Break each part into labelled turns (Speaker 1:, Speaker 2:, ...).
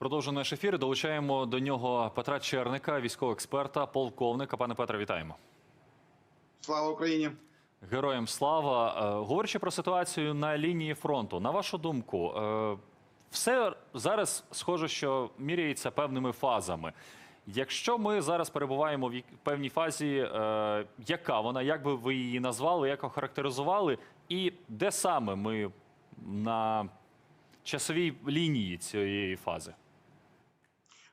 Speaker 1: Продовжуємо наш ефір. Долучаємо до нього Петра Черника, військового експерта, полковника. Пане Петре, вітаємо.
Speaker 2: Слава Україні!
Speaker 1: Героям слава. Е, Говорячи про ситуацію на лінії фронту, на вашу думку, е, все зараз схоже, що міряється певними фазами. Якщо ми зараз перебуваємо в певній фазі, е, яка вона, як би ви її назвали, як охарактеризували, і де саме ми на часовій лінії цієї фази?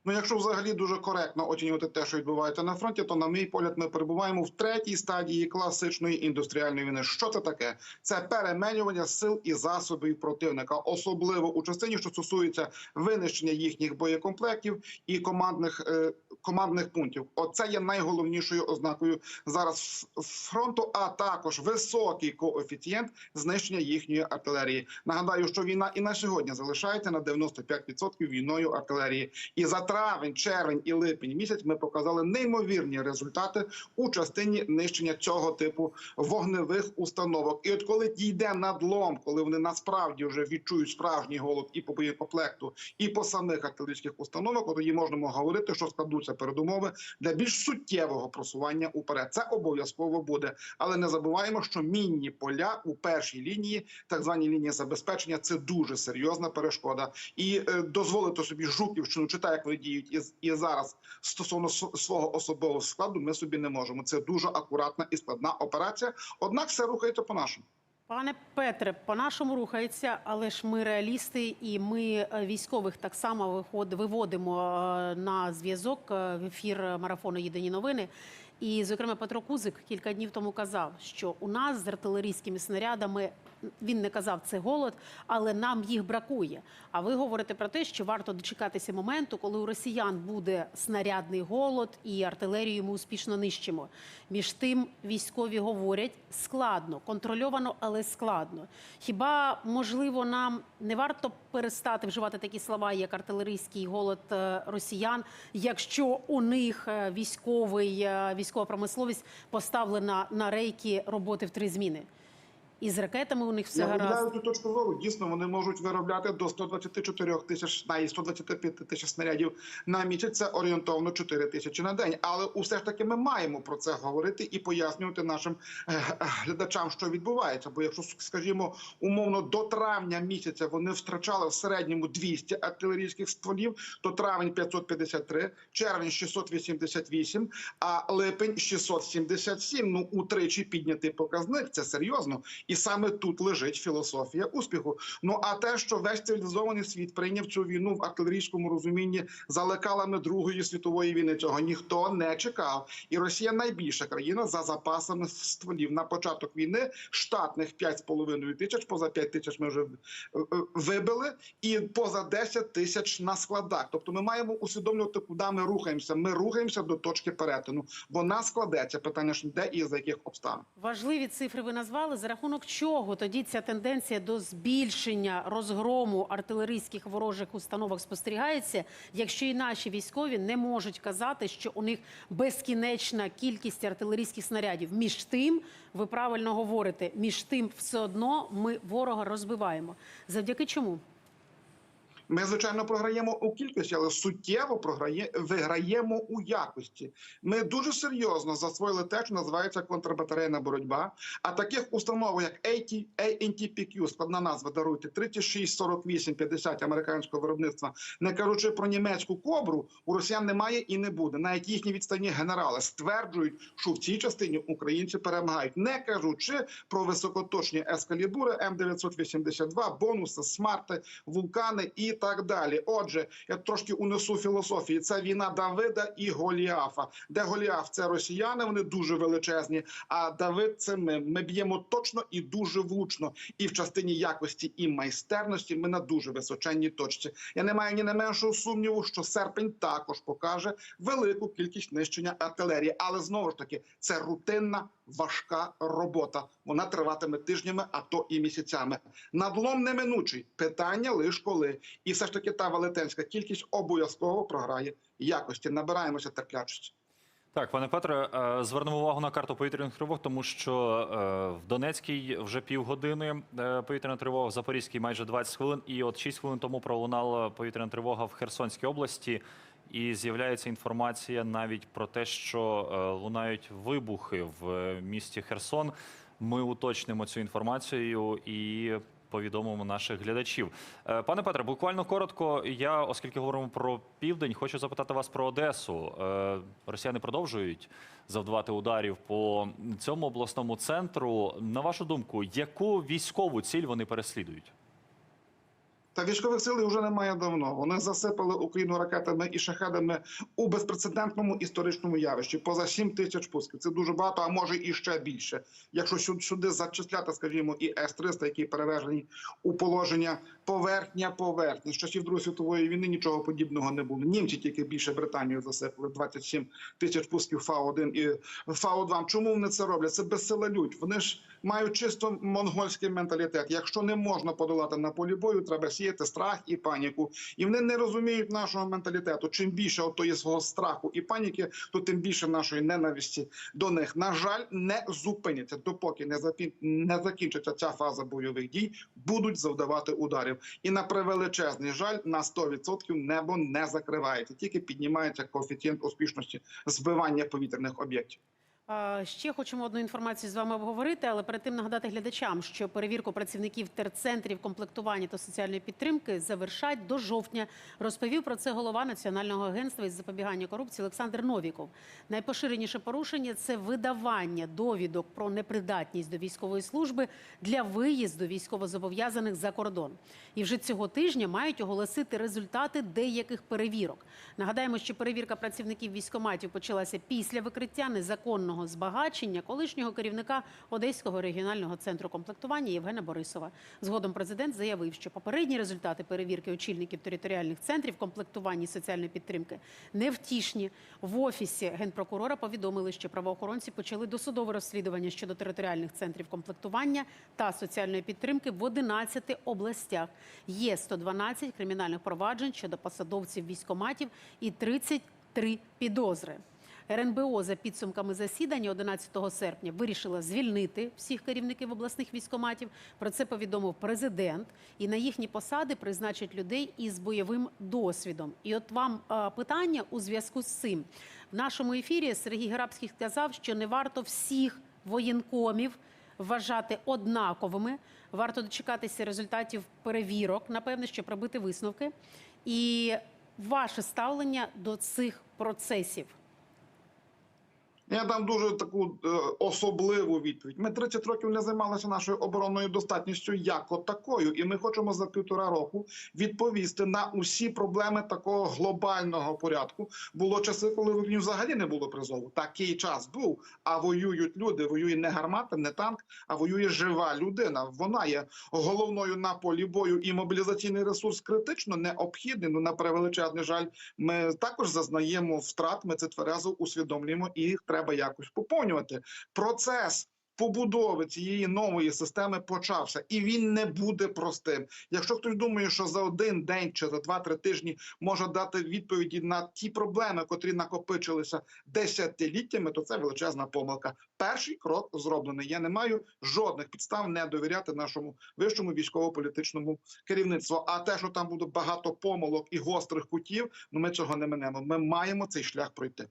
Speaker 2: Ну, якщо взагалі дуже коректно оцінювати те, що відбувається на фронті, то на мій погляд, ми перебуваємо в третій стадії класичної індустріальної війни. Що це таке? Це переменювання сил і засобів противника, особливо у частині, що стосується винищення їхніх боєкомплектів і командних е, командних пунктів. Оце є найголовнішою ознакою зараз фронту, а також високий коефіцієнт знищення їхньої артилерії. Нагадаю, що війна і на сьогодні залишається на 95% війною артилерії. І за травень, червень і липень місяць ми показали неймовірні результати у частині нищення цього типу вогневих установок. І от коли дійде надлом, коли вони насправді вже відчують справжній голод і по боєкомплекту, і по самих артилерійських установок, тоді можемо говорити, що складуться передумови для більш суттєвого просування уперед. Це обов'язково буде, але не забуваємо, що мінні поля у першій лінії, так звані лінії забезпечення, це дуже серйозна перешкода. І е, дозволити собі Жуківщину, чи так як вони діють і, і зараз стосовно свого особового складу, ми собі не можемо. Це дуже акуратна і складна операція. Однак все рухається по нашому.
Speaker 3: Пане Петре, по-нашому рухається, але ж ми реалісти, і ми е, військових так само виводимо е, на зв'язок е, в ефір марафону Єдині новини. І, зокрема, Петро Кузик кілька днів тому казав, що у нас з артилерійськими снарядами він не казав це голод, але нам їх бракує. А ви говорите про те, що варто дочекатися моменту, коли у росіян буде снарядний голод і артилерію ми успішно нищимо. Між тим військові говорять складно, контрольовано, але складно. Хіба можливо нам не варто перестати вживати такі слова, як артилерійський голод е, росіян, якщо у них е, військовий е, військова промисловість поставлена на рейки роботи в три зміни? І з ракетами у них все
Speaker 2: Я
Speaker 3: гаразд.
Speaker 2: цю точку зору. Дійсно, вони можуть виробляти до 124 тисяч, навіть 125 тисяч снарядів на місяць. Це орієнтовно 4 тисячі на день. Але усе ж таки ми маємо про це говорити і пояснювати нашим е, е, глядачам, що відбувається. Бо якщо, скажімо, умовно до травня місяця вони втрачали в середньому 200 артилерійських стволів, то травень 553, червень 688, а липень 677. Ну утричі піднятий показник. Це серйозно. І саме тут лежить філософія успіху. Ну а те, що весь цивілізований світ прийняв цю війну в артилерійському розумінні за лекалами Другої світової війни, цього ніхто не чекав. І Росія найбільша країна за запасами стволів. На початок війни штатних 5,5 тисяч, поза 5 тисяч ми вже е, е, вибили, і поза 10 тисяч на складах. Тобто ми маємо усвідомлювати, куди ми рухаємося. Ми рухаємося до точки перетину. Вона складеться питання ж де і за яких обставин.
Speaker 3: Важливі цифри ви назвали. За рахунок чого тоді ця тенденція до збільшення розгрому артилерійських ворожих установок спостерігається, якщо і наші військові не можуть казати, що у них безкінечна кількість артилерійських снарядів. Між тим, ви правильно говорите, між тим, все одно ми ворога розбиваємо. Завдяки чому?
Speaker 2: Ми звичайно програємо у кількості, але суттєво програє виграємо у якості. Ми дуже серйозно засвоїли те, що називається контрбатарейна боротьба. А таких установ, як ANTPQ, складна назва даруйте 36, 48, 50 американського виробництва, не кажучи про німецьку кобру, у росіян немає і не буде. Навіть їхні відстані генерали стверджують, що в цій частині українці перемагають, не кажучи про високоточні ескалібури М982, бонуси, смарти, вулкани і так далі. Отже, я трошки унесу філософії. Це війна Давида і Голіафа. Де Голіаф це росіяни, вони дуже величезні. А Давид це ми. Ми б'ємо точно і дуже влучно. І в частині якості і майстерності ми на дуже височенній точці. Я не маю ні не меншого сумніву, що серпень також покаже велику кількість нищення артилерії. Але знову ж таки, це рутинна важка робота. Вона триватиме тижнями, а то і місяцями. Надлом неминучий. Питання лише коли. І все ж таки та велетенська кількість обов'язково програє якості. Набираємося терплячості.
Speaker 1: Так, пане Петре, е, звернемо увагу на карту повітряних тривог, тому що е, в Донецькій вже півгодини е, повітряна тривога, в Запорізькій майже 20 хвилин, і от 6 хвилин тому пролунала повітряна тривога в Херсонській області. І з'являється інформація навіть про те, що е, лунають вибухи в е, місті Херсон. Ми уточнимо цю інформацію і повідомимо наших глядачів. Е, Пане Петре, буквально коротко. Я, оскільки говоримо про південь, хочу запитати вас про Одесу. Росіяни продовжують завдавати ударів по цьому обласному центру. На вашу думку, яку військову ціль вони переслідують?
Speaker 2: Та військових сил вже немає давно. Вони засипали Україну ракетами і шахедами у безпрецедентному історичному явищі. Поза 7 тисяч пусків. Це дуже багато, а може і ще більше. Якщо сю- сюди зачисляти, скажімо, і С-300, які перевезені у положення поверхня поверхня. З часів Другої світової війни нічого подібного не було. Німці тільки більше Британію засипали 27 тисяч пусків Фау-1 і Фау-2. Чому вони це роблять? Це безсила людь. Вони ж мають чисто монгольський менталітет. Якщо не можна подолати на полі бою, треба сіяти страх і паніку. І вони не розуміють нашого менталітету. Чим більше отої свого страху і паніки, то тим більше нашої ненависті до них. На жаль, не зупиняться, допоки не запі... не закінчиться ця фаза бойових дій, будуть завдавати ударів. І на превеличезний жаль, на 100% небо не закривається, тільки піднімається коефіцієнт успішності збивання повітряних об'єктів.
Speaker 3: Ще хочемо одну інформацію з вами обговорити, але перед тим нагадати глядачам, що перевірку працівників терцентрів комплектування та соціальної підтримки завершать до жовтня. Розповів про це голова Національного агентства із запобігання корупції Олександр Новіков. Найпоширеніше порушення це видавання довідок про непридатність до військової служби для виїзду військовозобов'язаних за кордон. І вже цього тижня мають оголосити результати деяких перевірок. Нагадаємо, що перевірка працівників військоматів почалася після викриття незаконного збагачення колишнього керівника Одеського регіонального центру комплектування Євгена Борисова. Згодом президент заявив, що попередні результати перевірки очільників територіальних центрів комплектування соціальної підтримки невтішні. В офісі генпрокурора повідомили, що правоохоронці почали досудове розслідування щодо територіальних центрів комплектування та соціальної підтримки в 11 областях. Є 112 кримінальних проваджень щодо посадовців військоматів і 33 підозри. РНБО за підсумками засідання 11 серпня вирішила звільнити всіх керівників обласних військоматів. Про це повідомив президент. І на їхні посади призначать людей із бойовим досвідом. І от вам е, питання у зв'язку з цим. В нашому ефірі Сергій Грабський сказав, що не варто всіх воєнкомів вважати однаковими. Варто дочекатися результатів перевірок, напевне, щоб робити висновки. І ваше ставлення до цих процесів.
Speaker 2: Я дам дуже таку е, особливу відповідь. Ми 30 років не займалися нашою оборонною достатністю як от такою, і ми хочемо за півтора року відповісти на усі проблеми такого глобального порядку. Було часи, коли в Україні взагалі не було призову. Такий час був. А воюють люди. Воює не гармата, не танк, а воює жива людина. Вона є головною на полі бою, і мобілізаційний ресурс критично необхідний. Ну на превеличезний жаль, ми також зазнаємо втрат. Ми це тверезо усвідомлюємо, і їх треба якось поповнювати. Процес. Побудови цієї нової системи почався, і він не буде простим. Якщо хтось думає, що за один день чи за два-три тижні може дати відповіді на ті проблеми, котрі накопичилися десятиліттями, то це величезна помилка. Перший крок зроблений. Я не маю жодних підстав не довіряти нашому вищому військово-політичному керівництву. А те, що там буде багато помилок і гострих кутів, ну ми цього не минемо. Ми маємо цей шлях пройти.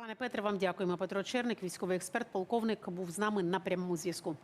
Speaker 3: Пане Петре, вам дякуємо. Петро Черник, військовий експерт, полковник, був з нами на прямому зв'язку.